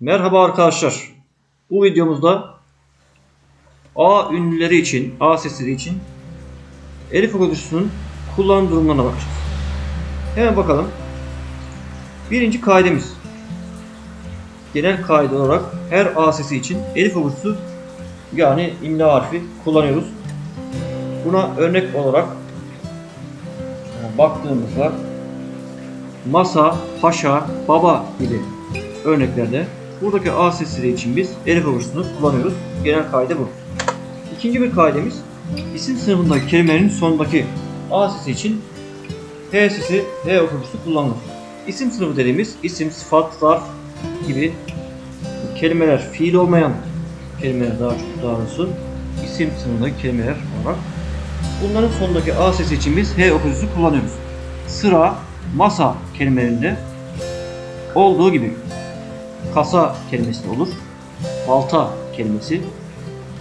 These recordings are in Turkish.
Merhaba arkadaşlar. Bu videomuzda A ünlüleri için, A sesleri için Elif okuyucusunun kullanım durumlarına bakacağız. Hemen bakalım. Birinci kaidemiz. Genel kaide olarak her A sesi için Elif okuyucusu yani imla harfi kullanıyoruz. Buna örnek olarak baktığımızda masa, paşa, baba gibi örneklerde buradaki A sesleri için biz elif okuyucusunu kullanıyoruz. Genel kaide bu. İkinci bir kaidemiz isim sınıfındaki kelimelerin sonundaki A sesi için H sesi H okuyucusu kullanılır. İsim sınıfı dediğimiz isim, sıfat, zarf gibi kelimeler, fiil olmayan kelimeler daha çok daha doğrusu isim sınıfındaki kelimeler olarak bunların sonundaki A sesi için biz H okuyucusu kullanıyoruz. Sıra, masa kelimelerinde olduğu gibi kasa kelimesi olur. Balta kelimesi.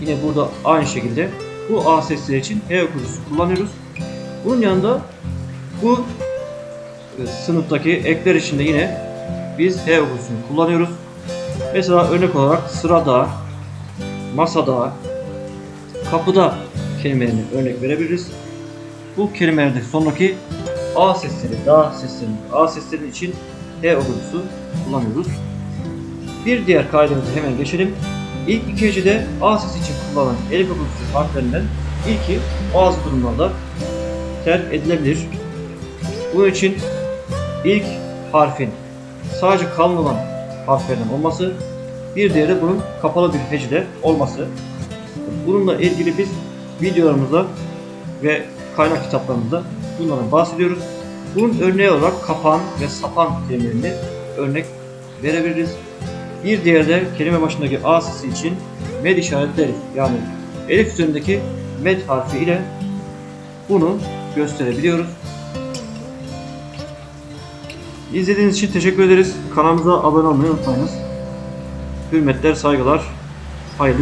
Yine burada aynı şekilde bu A sesleri için H okuyucusu kullanıyoruz. Bunun yanında bu e, sınıftaki ekler için de yine biz H okuyucusunu kullanıyoruz. Mesela örnek olarak sırada, masada, kapıda kelimelerini örnek verebiliriz. Bu kelimelerde sonraki A sesleri, da sesleri, A sesleri için H okuyucusu kullanıyoruz. Bir diğer kaidemize hemen geçelim. İlk iki hecede A sesi için kullanılan elif okuyucusu harflerinden ilki bazı durumlarda terk edilebilir. Bunun için ilk harfin sadece kalın olan harflerden olması, bir diğeri bunun kapalı bir hecede olması. Bununla ilgili biz videolarımızda ve kaynak kitaplarımızda bunlardan bahsediyoruz. Bunun örneği olarak kapan ve sapan kelimelerini örnek verebiliriz. Bir diğeri de kelime başındaki A sesi için med işaretli elif yani elif üzerindeki med harfi ile bunu gösterebiliyoruz. İzlediğiniz için teşekkür ederiz. Kanalımıza abone olmayı unutmayınız. Hürmetler, saygılar.